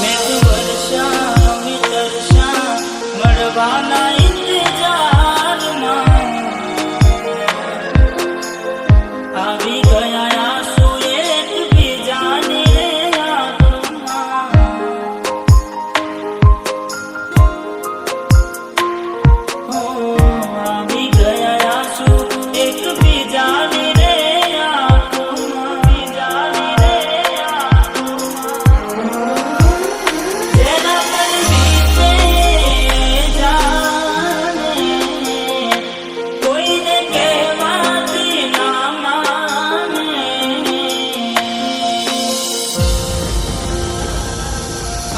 મેં વર્ષા મિતરશા મળવાના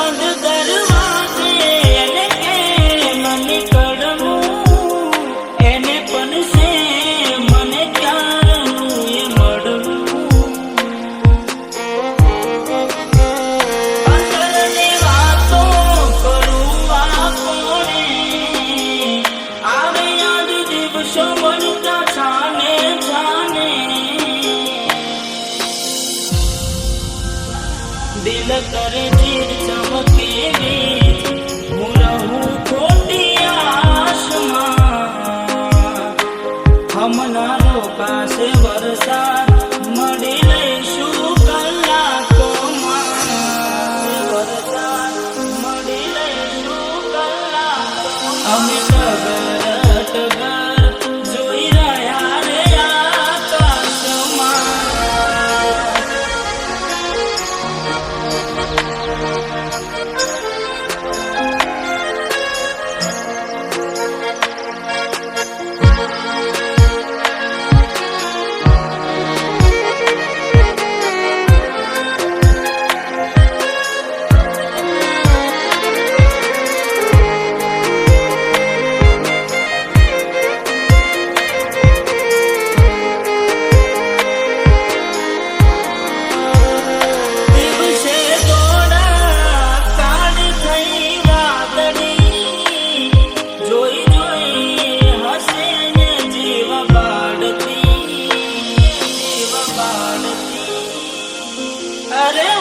બંધ કરવા દે એને કે મને કરવું એને પણ છે મને તારનું એ મળવું અંતરને વાતો કરું આપોને આવે યાદ દિવસો મળતા છાને છાને દિલ કરે ધીર I'm your lover. Valeu!